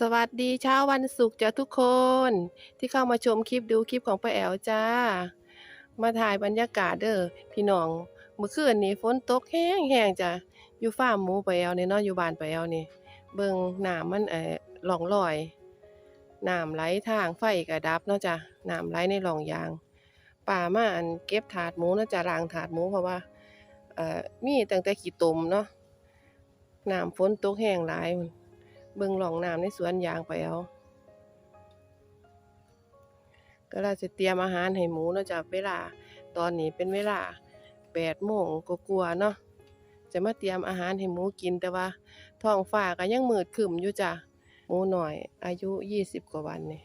สวัสดีเช้าวันศุกร์จ้ะทุกคนที่เข้ามาชมคลิปดูคลิปของป้าแอ๋วจ้า มาถ่ายบรรยากาศเด้อพี่น้องเมื่อคืนนี้ฝนตกแห้งแห้งจ้ะอยู่ฟาร์มหมูป้าแอ๋วนี่เนาะอยู่บ้านป้าแอ๋วนี่ เบิ่งน้ำมันเออหล่องลอยน้ำไหลทางไฟก็ดับเนาะจ้ะน้ำไหลในหลองยางป่ามาอันเก็บถาดหมูเนาะจ้ะล้างถาดหมูเพราะว่าเอ่อมีตั้งแต่ขี้ตมเนาะน้ำฝนตกแห้งหลายมัน เบิ่งหล่องน้ำในสวนยางไปเอา ก็เราจะเตรียมอาหารให้หมูเนาะจ้ะเวลาตอนนี้เป็นเวลาแปดโมงกว่าๆเนาะจะมาเตรียมอาหารให้หมูกินแต่ว่าท้องฟ้าก็ยังมืดครึ้มอยู่จ้ะหมูหน่อย อายุยี่สิบกว่าวันนี่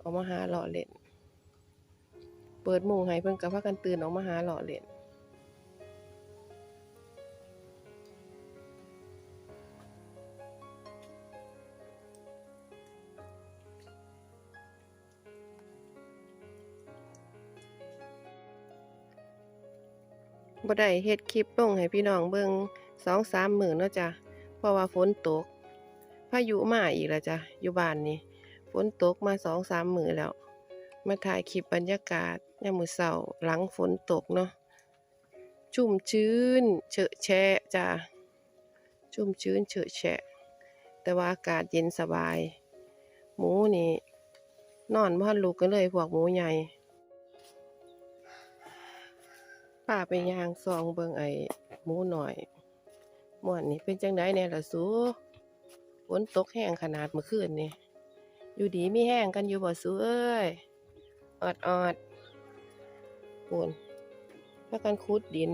ออกมาหาเลาะเล่น เปิดมุงให้เพิ่นก็พากันตื่นออกมาหาเลาะเล่น บ่ได้เฮ็ดคลิปลงให้พี่น้องเบิ่งสองสามหมื้อเนาะจ้ะเพราะว่าฝนตก พายุมาอีกแล้วจ้ะอยู่บ้านนี่ฝนตกมาสองสามหมื้อแล้ว มาถ่ายคลิปบรรยากาศยามมื้อเช้าหลังฝนตกเนาะชุ่มชื้นเฉอะแฉะจ้ะชุ่มชื้นเฉอะแฉะ แต่ว่าอากาศเย็นสบาย หมูนี่นอนบ่ทันลุกกันเลยพวกหมูใหญ่ ป้าไปย่างซองเบิ่งไอ้หมูหน่อยม่วนนี่เป็นจังไดแน่ล่ะสูฝนตกแห้งขนาดเมื่อคืนนี่อยู่ดีมีแห้งกันอยู่บ่สูเอ้ยออดออดๆปูนพากันขุดดิน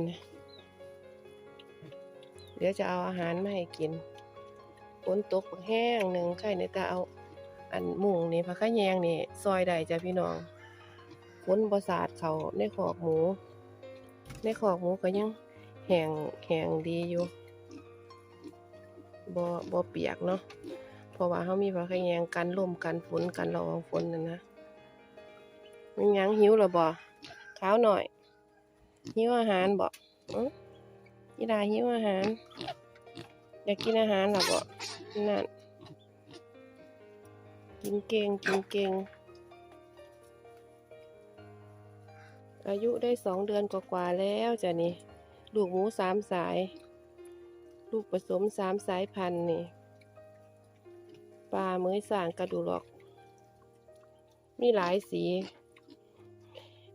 เดี๋ยวจะเอาอาหารมาให้กินฝนตกแห้งหนึ่งไข่ในตาเอา อันมุงนี่ผักขะแยงนี่ ซอยได้จ้ะพี่น้องฝนบ่สาดเขาในขอกหมู ในขอกหมูก็ยังแห้งแห้งดีอยู่บ่บ่เปียกเนาะเพราะว่าเขามีผักแยงกันลมกันฝนกันละอองฝนนั่นนะมันยังหิวหรอบ่ข้าวหน่อยหิวอาหารบ่อื้ออีดาหิวอาหาร อยากกินอาหารหรอบ่นั่นกินเก่งกินเก่ง อายุได้สองเดือนกว่าๆแล้วจ้ะนี่ ลูกหมูสามสาย ลูกผสมสามสายพันธุ์นี่ปลาเมยสร้างกระดูกหรอก มีหลายสี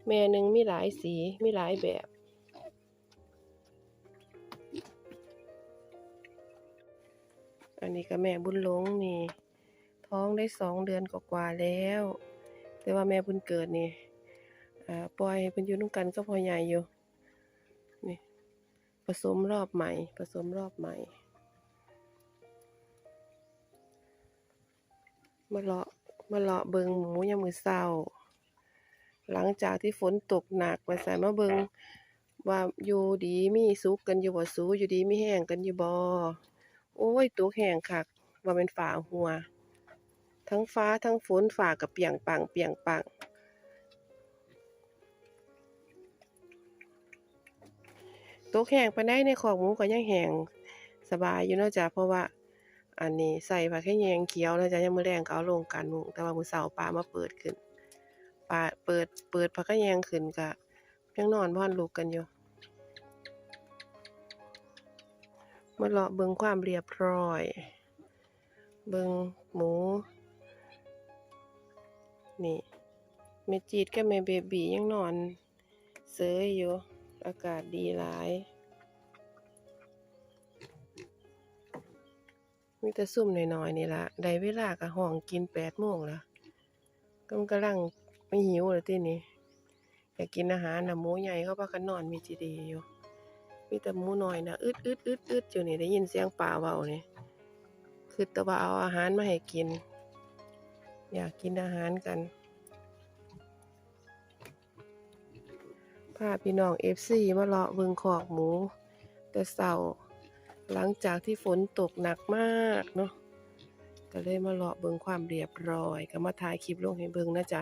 แม่หนึ่งมีหลายสี มีหลายแบบอันนี้ก็แม่บุญหลงนี่ ท้องได้สองเดือนกว่าๆแล้ว แต่ว่าแม่บุญเกิดนี่ ปล่อยให้เพิ่นอยู่นำกันก็พอใหญ่อยู่นี่ผสมรอบใหม่ ผสมรอบใหม่มาเลาะมาเลาะเบิงหมูยามมือเช้า หลังจากที่ฝนตกหนักว่าซั่มาเบิงว่าอยู่ดีมีสุขกันอยู่บ่สูอยู่ดีมีแห้งกันอยู่บ่โอ้ยตกแห้งคักว่าแม่นฟ้าหัว ทั้งฟ้าทั้งฝนฟ้าก็เปียงปังเปียงปัง ตกแห้งไปานใดในคอกหมูก็ยังแห้งสบายอยู่เนาะจ้ะเพราะว่า อันนี้ใส่ผักแค่แยงเขียวนะจ้ะยามมื้อแลงก็เอาลงกลางมุ้งแต่ว่ามือเช้าป้ามาเปิดขึ้นป้าเปิดเปิดผักแค่แยงขึ้นก็ยังนอนบ่ทันลุกกันอยู่มาเลาะเบิ่งความเรียบร้อย เบิ่งหมู นี่แม่จีดกับแม่เบบียังนอนเซยอยู่ อากาศดีหลาย มีแต่ซุ่มหน่อยๆนี่ละได้เวลาก็ห้องกินแปดโมงล้วก็กำลังไม่หิวเลยที่นี่อยากกินอาหารนะหมูใหญ่เขาพากันนอนมีจีดีอยู่ มีแต่หมูน้อยนะอึดอึดอึดอึดอยู่นี่ได้ยินเสียงป่าเบาเนี่ยคือตะว่าเอาอาหารมาให้กิน อยากกินอาหารกัน พาพี่น้องเอฟซีมาเลาะเบิงคอกหมู แต่เศร้าหลังจากที่ฝนตกหนักมากเนาะก็เลยมาเลาะเบิงความเรียบร้อย ก็มาถ่ายคลิปลงให้เบิงนะจ๊ะ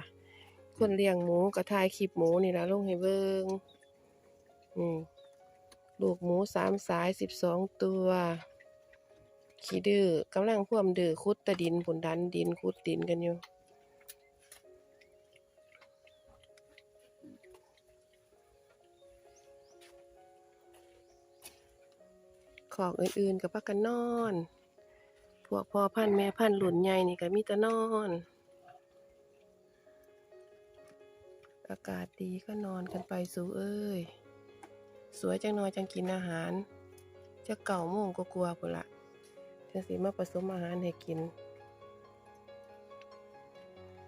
คนเลี้ยงหมูก็ถ่ายคลิปหมูนี่ละลงให้เบิงอืมลูกหมูสามสายสิบสองตัวขี้ดื้อกำลังพ่วมดื้อขุดแตะดินผุนดันดินขุดดินกันอยู่ ขอกอื่นๆกับพักกันนอน พวกพ่อพันแม่พันหลุนใหญ่นี่ก็มีแต่นอน อากาศดีก็นอนกันไปสู่เอ้ย สวยจังนอยจังกินอาหาร จะเก่าโมงก็กลัวพุ่นละจังสิมาผสมอาหารให้กิน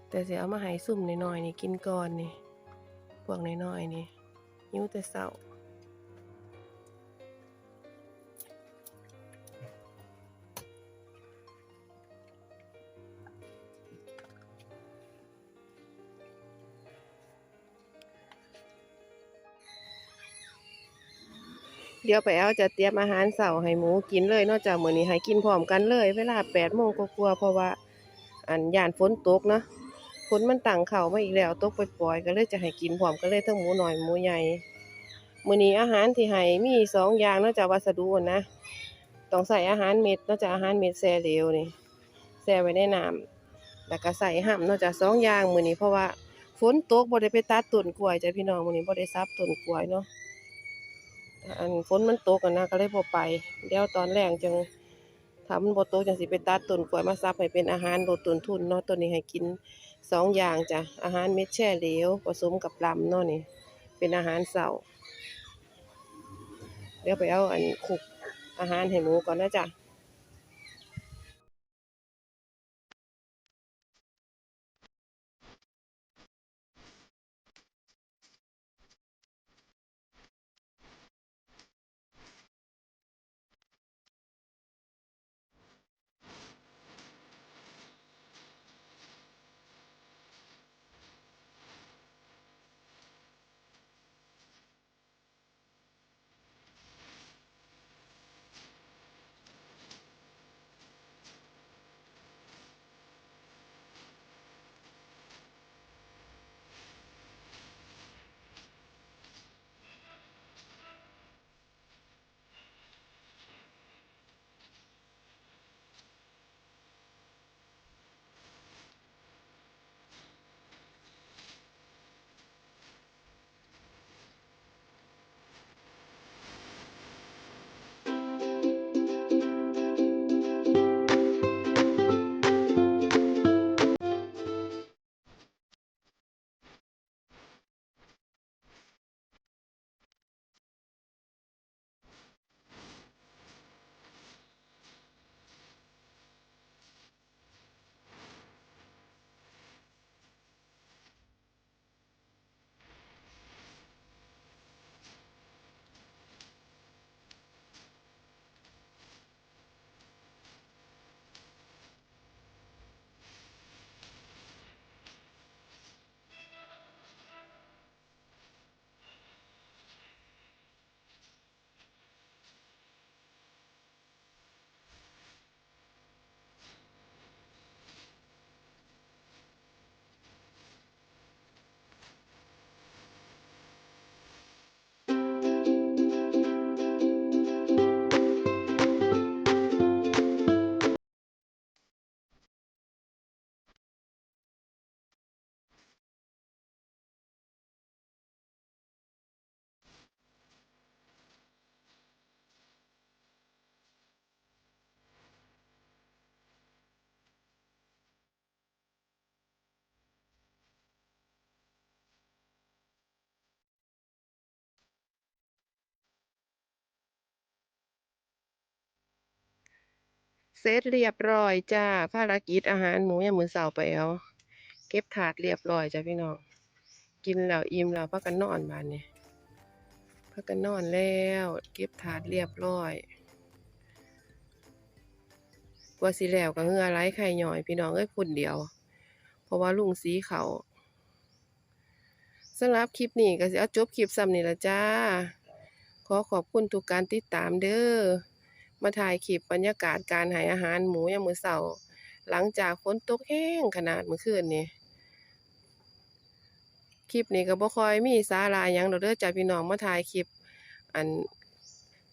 แต่เสิเอามาให้ซุ่มน้อยๆนี่กินก่อนนี่ พวกน้อยๆนี่หิวแต่เช้า เดี๋ยวไปเอาจะเตรียมอาหารเสาร์ให้หมูกินเลย นอกจากมื้อนี้ให้กินพร้อมกันเลย เวลา8โมงกว่าๆเพราะว่า อันย่านฝนตกเนาะฝนมันตั้งเข้ามาอีกแล้วตกปล่อยๆก็เลยจะให้กินพร้อมกันเลยทั้งหมูหน้อยหมูใหญ่มื้อนี้อาหารที่ให้มีสองอย่างนอกจากวัสดุนะต้องใส่อาหารเม็ดนอกจากอาหารเม็ดแช่เหลวนี่แช่ไว้ในน้ำแล้วก็ใส่ห้ำนอกจากสองอย่างมื้อนี้เพราะว่าฝนตกบ่ได้ไปตัดต้นกล้วยจ้ะพี่น้องมื้อนี้บ่ได้ซับต้นกล้วยเนาะ อันฝนมันตกกันนะก็เลยพอไป เดี๋ยวตอนแรกจังถ้ามันบ่ตจังสิไปตัดต้นกล้วยมาซับให้เป็นอาหารลดต้นทุนเนาะตัวนี้ให้กินสองอย่างจ้ะอาหารเม็ดแช่เหลวผสมกับลำเนาะนี่ เป็นอาหารเสาร์เดี๋ยวไปเอาอันขุกอาหารให้หมูก่อนนะจ๊ะ เสร็จเรียบร้อยจ้าภารกิจอาหารหมูยามมือเช้าไปเอาเก็บถาดเรียบร้อยจ้ะพี่น้อง กินแล้วอิ่มแล้วพากันนอนบาดนี้พากันนอนแล้ว เก็บถาดเรียบร้อยกว่าสิแล้วก็เงื่อไหลไข่หย่อยพี่น้องเอ้ยพุ่นเดียว เพราะว่าลุงสีเขาสำหรับคลิปนี้ก็สิเอาจบคลิปซ้ำนี่ละจ้า ขอขอบคุณทุกการติดตามเด้อ มาถ่ายคลิปบรรยากาศการให้อาหารหมูยามมื้อเช้าหลังจากฝนตกแห้งขนาดเมื่อคืนนี้คลิปนี้ก็บ่ค่อยมีสาระหยังดอกเด้อจ้าพี่น้องมาถ่ายคลิป อัน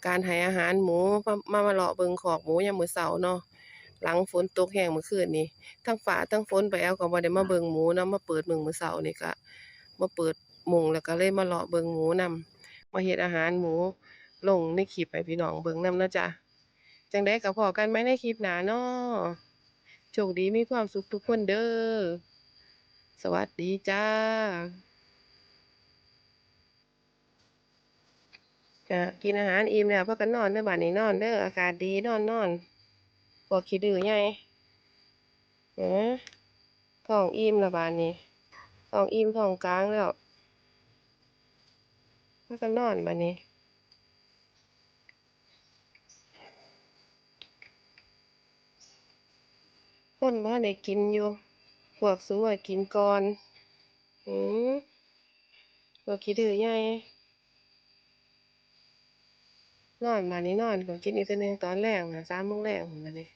การให้อาหารหมูมามามาเลาะเบิงคอกหมูยามมื้อเช้าเนาะหลังฝนตกแห้งเมื่อคืนนี้ทั้งฟ้าทั้งฝนไป้าแอ๋วก็บ่ได้มาเบิงหมูนำมาเปิดเบิงมื้อเช้านี่ก็มาเปิดมุงแล้วก็เลยมาเลาะเบิงหมูนำมาเฮ็ดอาหารหมูลงในคลิปให้พี่น้องเบิงนำเนาะจ้ะ จังใดก็พ้อกันใหม่ในคลิปหน้าเนาะโชคดีมีความสุขทุกคนเด้อ สวัสดีจ้าก็กินอาหารอิ่มแล้วพากันนอนเด้อบัดนี้นอนเด้ออากาศดีนอนนอนพวกขี้ดื้อใหญ่เออท้องอิ่มแล้วบัดนี้ท้องอิ่มท้องกลางแล้วพากันนอนบัดนี้ คนบ่ได้กินอยู่ พวกสูอะกินก่อน อือพวกขี้ดื้อใหญ่นอนมานี่นอนก็กินอีกเทื่อหนึ่งตอนแรกนะสามโมงแรกผมเลย